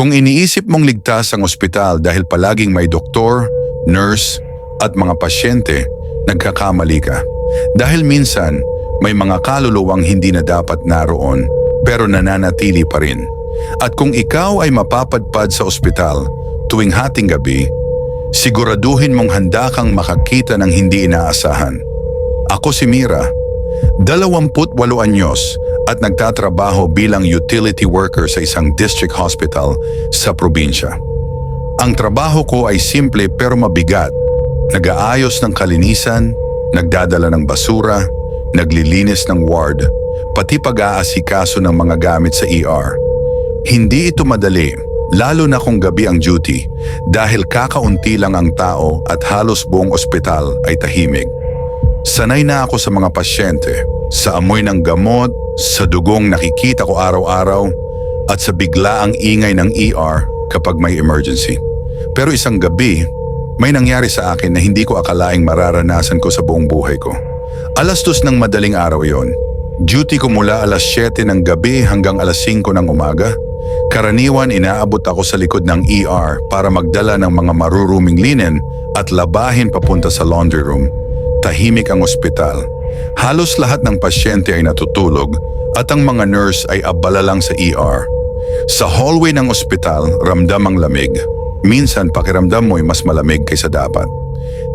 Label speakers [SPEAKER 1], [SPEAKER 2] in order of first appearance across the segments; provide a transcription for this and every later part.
[SPEAKER 1] Kung iniisip mong ligtas ang ospital dahil palaging may doktor, nurse, at mga pasyente, nagkakamali ka. Dahil minsan, may mga kaluluwang hindi na dapat naroon pero nananatili pa rin. At kung ikaw ay mapapadpad sa ospital tuwing hating gabi, siguraduhin mong handa kang makakita ng hindi inaasahan. Ako si Mira, 28 anyos at nagtatrabaho bilang utility worker sa isang district hospital sa probinsya. Ang trabaho ko ay simple pero mabigat. Nag-aayos ng kalinisan, nagdadala ng basura, naglilinis ng ward, pati pag-aasikaso ng mga gamit sa ER. Hindi ito madali, lalo na kung gabi ang duty dahil kakaunti lang ang tao at halos buong ospital ay tahimik. Sanay na ako sa mga pasyente, sa amoy ng gamot, sa dugong nakikita ko araw-araw, at sa biglaang ingay ng ER kapag may emergency. Pero isang gabi, may nangyari sa akin na hindi ko akalaing mararanasan ko sa buong buhay ko. Alas dos ng madaling araw yon. Duty ko mula alas 7 ng gabi hanggang alas 5 ng umaga. Karaniwan inaabot ako sa likod ng ER para magdala ng mga maruruming linen at labahin papunta sa laundry room. Tahimik ang ospital. Halos lahat ng pasyente ay natutulog at ang mga nurse ay abala lang sa ER. Sa hallway ng ospital, ramdam ang lamig. Minsan pakiramdam mo'y mas malamig kaysa dapat.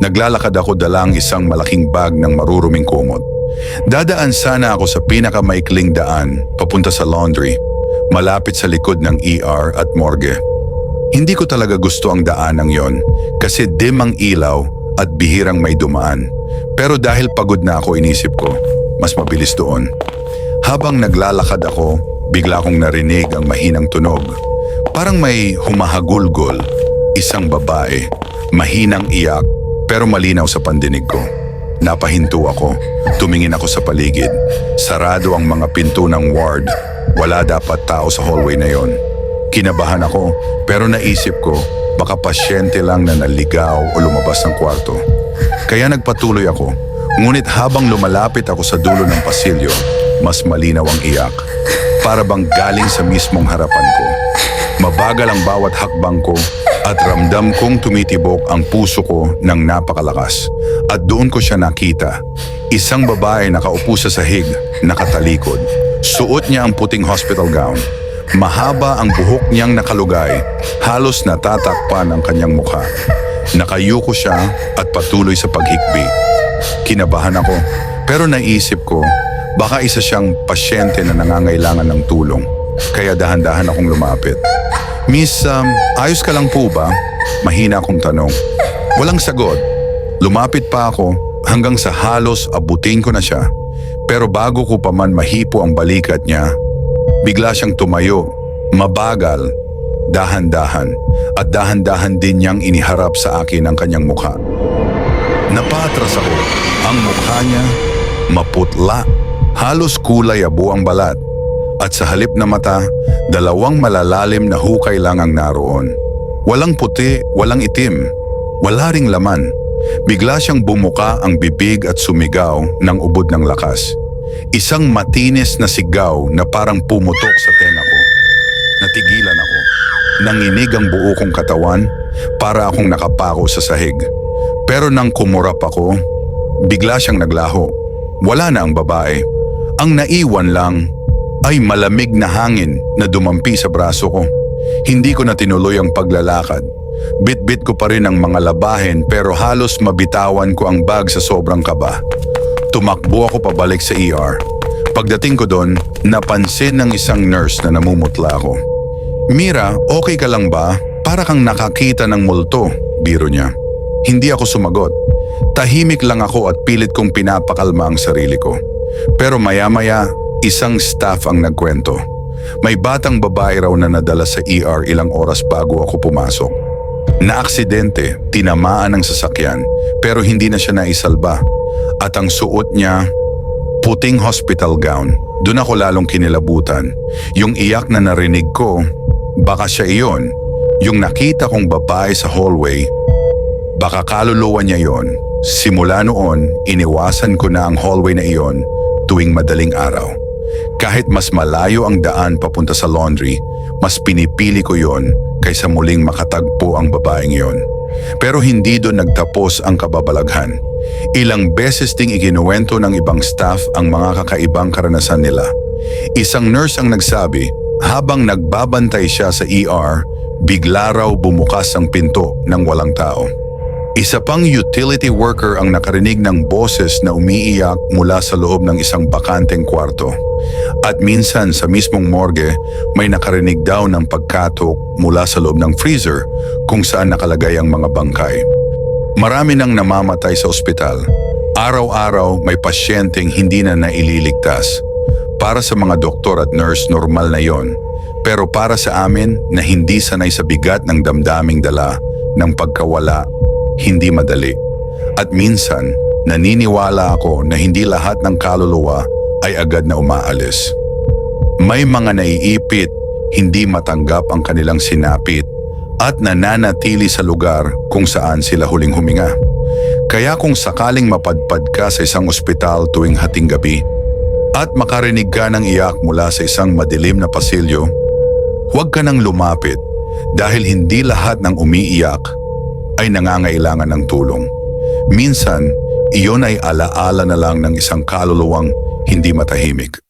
[SPEAKER 1] Naglalakad ako dalang isang malaking bag ng maruruming kumot. Dadaan sana ako sa pinakamaikling daan papunta sa laundry, malapit sa likod ng ER at morgue. Hindi ko talaga gusto ang daan ng yon kasi dim ang ilaw at bihirang may dumaan. Pero dahil pagod na ako inisip ko, mas mabilis doon. Habang naglalakad ako, bigla kong narinig ang mahinang tunog. Parang may humahagulgol, isang babae, mahinang iyak, pero malinaw sa pandinig ko. Napahinto ako, tumingin ako sa paligid. Sarado ang mga pinto ng ward. Wala dapat tao sa hallway na yon. Kinabahan ako, pero naisip ko, baka pasyente lang na naligaw o lumabas ng kwarto. Kaya nagpatuloy ako, ngunit habang lumalapit ako sa dulo ng pasilyo, mas malinaw ang iyak. Para bang galing sa mismong harapan ko. Mabagal ang bawat hakbang ko at ramdam kong tumitibok ang puso ko ng napakalakas. At doon ko siya nakita. Isang babae nakaupo sa sahig, nakatalikod. Suot niya ang puting hospital gown. Mahaba ang buhok niyang nakalugay, halos natatakpan ang kanyang mukha. Nakayuko siya at patuloy sa paghikbi. Kinabahan ako, pero naisip ko, baka isa siyang pasyente na nangangailangan ng tulong. Kaya dahan-dahan akong lumapit. Miss, um, ayos ka lang po ba? Mahina akong tanong. Walang sagot. Lumapit pa ako hanggang sa halos abutin ko na siya. Pero bago ko pa man mahipo ang balikat niya, bigla siyang tumayo, mabagal, dahan-dahan, at dahan-dahan din niyang iniharap sa akin ang kanyang mukha. Napatras ako. Ang mukha niya, maputla, halos kulay abo ang balat. At sa halip na mata, dalawang malalalim na hukay lang ang naroon. Walang puti, walang itim, wala ring laman. Bigla siyang bumuka ang bibig at sumigaw ng ubod ng lakas. Isang matinis na sigaw na parang pumutok sa tenga ko. Natigilan ako. Nanginig ang buo kong katawan para akong nakapako sa sahig. Pero nang kumurap ako, bigla siyang naglaho. Wala na ang babae. Ang naiwan lang ay malamig na hangin na dumampi sa braso ko. Hindi ko na tinuloy ang paglalakad. Bit-bit ko pa rin ang mga labahin pero halos mabitawan ko ang bag sa sobrang kaba. Tumakbo ako pabalik sa ER. Pagdating ko doon, napansin ng isang nurse na namumutla ako. Mira, okay ka lang ba? Para kang nakakita ng multo, biro niya. Hindi ako sumagot. Tahimik lang ako at pilit kong pinapakalma ang sarili ko. Pero maya-maya, isang staff ang nagkwento. May batang babae raw na nadala sa ER ilang oras bago ako pumasok. Naaksidente, tinamaan ng sasakyan, pero hindi na siya naisalba. At ang suot niya, puting hospital gown. Doon ako lalong kinilabutan. Yung iyak na narinig ko, baka siya iyon. Yung nakita kong babae sa hallway, baka kaluluwa niya yon. Simula noon, iniwasan ko na ang hallway na iyon tuwing madaling araw. Kahit mas malayo ang daan papunta sa laundry, mas pinipili ko yon kaysa muling makatagpo ang babaeng yon. Pero hindi doon nagtapos ang kababalaghan. Ilang beses ding ikinuwento ng ibang staff ang mga kakaibang karanasan nila. Isang nurse ang nagsabi, habang nagbabantay siya sa ER, bigla raw bumukas ang pinto ng walang tao. Isa pang utility worker ang nakarinig ng boses na umiiyak mula sa loob ng isang bakanteng kwarto. At minsan sa mismong morgue, may nakarinig daw ng pagkatok mula sa loob ng freezer kung saan nakalagay ang mga bangkay. Marami nang namamatay sa ospital. Araw-araw may pasyenteng hindi na naililigtas. Para sa mga doktor at nurse, normal na yon. Pero para sa amin na hindi sanay sa bigat ng damdaming dala ng pagkawala, hindi madali. At minsan, naniniwala ako na hindi lahat ng kaluluwa ay agad na umaalis. May mga naiipit, hindi matanggap ang kanilang sinapit at nananatili sa lugar kung saan sila huling huminga. Kaya kung sakaling mapadpad ka sa isang ospital tuwing hating gabi at makarinig ka ng iyak mula sa isang madilim na pasilyo, huwag ka nang lumapit dahil hindi lahat ng umiiyak ay nangangailangan ng tulong. Minsan, iyon ay alaala na lang ng isang kaluluwang hindi matahimik.